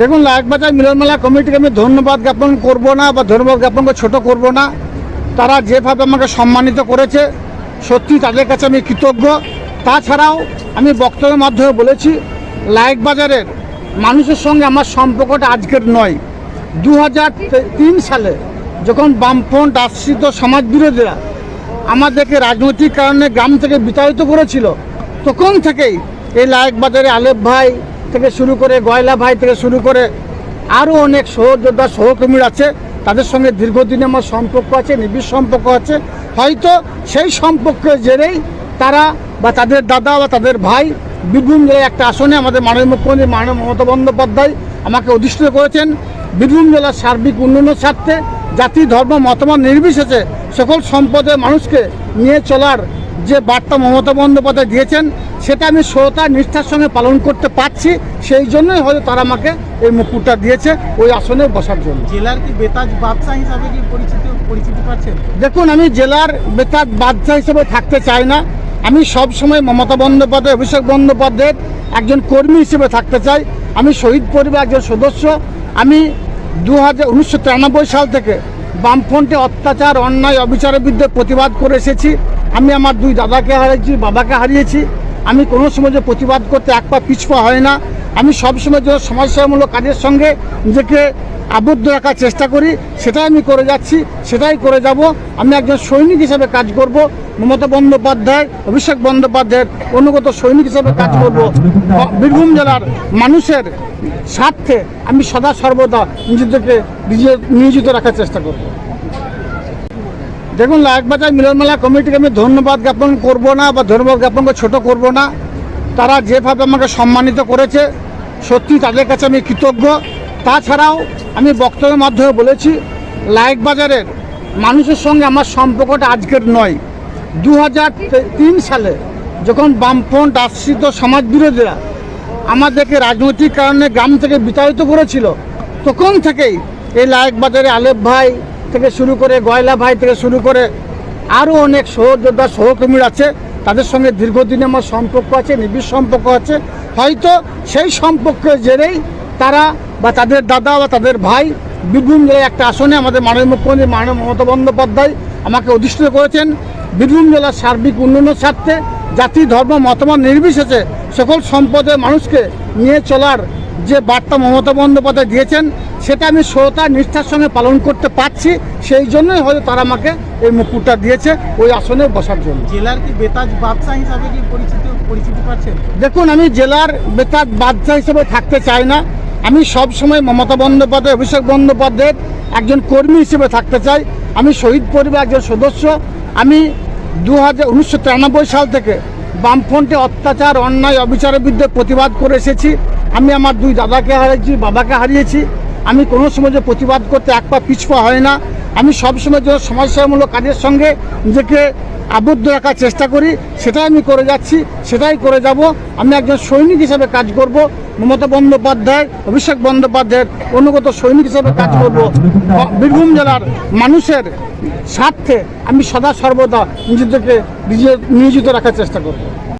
দেখুন লায়কবাজার মিলনমেলা কমিটিকে আমি ধন্যবাদ জ্ঞাপন করব না বা ধন্যবাদ জ্ঞাপন করে ছোট করব না। তারা যেভাবে আমাকে সম্মানিত করেছে, সত্যি তাদের কাছে আমি কৃতজ্ঞ। তাছাড়াও আমি বক্তব্যের মাধ্যমে বলেছি লায়কবাজারের মানুষের সঙ্গে আমার সম্পর্কটা আজকের নয়। দু সালে যখন বামফ্রন্ট আশ্রিত সমাজ বিরোধীরা আমাদেরকে রাজনৈতিক কারণে গ্রাম থেকে বিতাড়িত করেছিল, তখন থেকেই এই লায়কবাজারে আলেপ ভাই থেকে শুরু করে গয়লা ভাই থেকে শুরু করে আরও অনেক সহযোদ্ধা সহকর্মীরা আছে। তাদের সঙ্গে দীর্ঘদিনে আমার সম্পর্ক আছে, নিবিড় সম্পর্ক আছে। হয়তো সেই সম্পর্কের জেরেই তারা বা তাদের দাদা বা তাদের ভাই বীরভূম জেলায় একটা আসনে আমাদের মাননীয় মুখ্যমন্ত্রী মাননীয় মমতা বন্দ্যোপাধ্যায় আমাকে অধিষ্ঠিত করেছেন। বীরভূম জেলার সার্বিক উন্নয়নের স্বার্থে জাতি, ধর্ম, মতামত নির্বিশেষে সকল সম্পদের মানুষকে নিয়ে চলার যে বার্তা মমতা বন্দ্যোপাধ্যায় দিয়েছেন সেটা আমি শ্রোতা নিষ্ঠার সঙ্গে পালন করতে পারছি সেই জন্যই হয়তো তারা আমাকে এই মুকুটটা দিয়েছে ওই আসনে বসার জন্য। জেলার কি বেতাজ বাদশা হিসাবে কি পরিচিত পরিচিতি পাচ্ছেন? দেখুন আমি জেলার বেতার বাধ্যা হিসেবে থাকতে চাই না। আমি সব সময় মমতা বন্দ্যোপাধ্যায় অভিষেক বন্দ্যোপাধ্যায়ের একজন কর্মী হিসেবে থাকতে চাই। আমি শহীদ পরিবার একজন সদস্য। আমি দু হাজার উনিশশো তিরানব্বই সাল থেকে বামফ্রন্টে অত্যাচার, অন্যায়, অবিচারের বিরুদ্ধে প্রতিবাদ করে এসেছি। আমি আমার দুই দাদাকে হারিয়েছি, বাবাকে হারিয়েছি। আমি কোনো সময় যে প্রতিবাদ করতে এক পা পিছপা হয় না। আমি সবসময় যে সমাজসেবামূলক কাজের সঙ্গে নিজেকে আবদ্ধ রাখার চেষ্টা করি, সেটাই আমি করে যাচ্ছি, সেটাই করে যাব। আমি একজন সৈনিক হিসেবে কাজ করব, মমতা বন্দ্যোপাধ্যায়, অভিষেক বন্দ্যোপাধ্যায়ের অনুগত সৈনিক হিসেবে কাজ করব। বীরভূম জেলার মানুষের স্বার্থে আমি সদা সর্বদা নিজেদেরকে নিজে- নিয়োজিত রাখার চেষ্টা করব। দেখুন লায়কবাজার মিলনমেলা কমিটিকে আমি ধন্যবাদ জ্ঞাপন করব না বা ধন্যবাদ জ্ঞাপন করে ছোট করব না। তারা যেভাবে আমাকে সম্মানিত করেছে সত্যি তাদের কাছে আমি কৃতজ্ঞ। তাছাড়াও আমি বক্তব্যের মাধ্যমে বলেছি লায়কবাজারের মানুষের সঙ্গে আমার সম্পর্কটা আজকের নয়। দু সালে যখন বামফ্রন্ট আশ্রিত সমাজ বিরোধীরা আমাদেরকে রাজনৈতিক কারণে গ্রাম থেকে বিতাড়িত করেছিল, তখন থেকেই এই লায়কবাজারে আলেপ ভাই থেকে শুরু করে, গয়লা ভাই থেকে শুরু করে আরও অনেক সহযোদ্ধা, সহকর্মীরা আছে। তাদের সঙ্গে দীর্ঘদিনে আমার সম্পর্ক আছে, নিবিড় সম্পর্ক আছে। হয়তো সেই সম্পর্কের জেরেই তারা বা তাদের দাদা বা তাদের ভাই বীরভূম জেলায় একটা আসনে আমাদের মাননীয় মুখ্যমন্ত্রী মাননীয় মমতা বন্দ্যোপাধ্যায় আমাকে অধিষ্ঠিত করেছেন। বীরভূম জেলার সার্বিক উন্নয়নের স্বার্থে জাতি ধর্ম মতামত নির্বিশেষে সকল সম্পদের মানুষকে নিয়ে চলার যে বার্তা মমতা বন্দ্যোপাধ্যায় দিয়েছেন সেটা আমি শ্রোতা নিষ্ঠার সঙ্গে পালন করতে পারছি। সেই জন্যই হয়তো তারা আমাকে এই মুকুটটা দিয়েছে ওই আসনে বসার জন্য। জেলার কি বেতাজ বাদশা হিসাবে কি পরিচিত পরিচিতি পাচ্ছেন? দেখুন আমি জেলার বেতার বাধ্যা হিসেবে থাকতে চাই না। আমি সব সময় মমতা বন্দ্যোপাধ্যায়, অভিষেক বন্দ্যোপাধ্যায়ের একজন কর্মী হিসেবে থাকতে চাই। আমি শহীদ পরিবার একজন সদস্য। আমি দু হাজার সাল থেকে বামফ্রন্টে অত্যাচার, অন্যায় অবিচারের বিরুদ্ধে প্রতিবাদ করে এসেছি। আমি আমার দুই দাদাকে হারিয়েছি, বাবাকে হারিয়েছি। আমি কোনো সময় যে প্রতিবাদ করতে এক পা পিছপা হয় না। আমি সবসময় যে সমাজসেবামূলক কাজের সঙ্গে নিজেকে আবদ্ধ রাখার চেষ্টা করি সেটাই আমি করে যাচ্ছি সেটাই করে যাব। আমি একজন সৈনিক হিসেবে কাজ করব মমতা বন্দ্যোপাধ্যায় অভিষেক বন্দ্যোপাধ্যায়ের অনুগত সৈনিক হিসেবে কাজ করব। বীরভূম জেলার মানুষের স্বার্থে আমি সদা সর্বদা নিজেদেরকে নিজে নিয়োজিত রাখার চেষ্টা করব।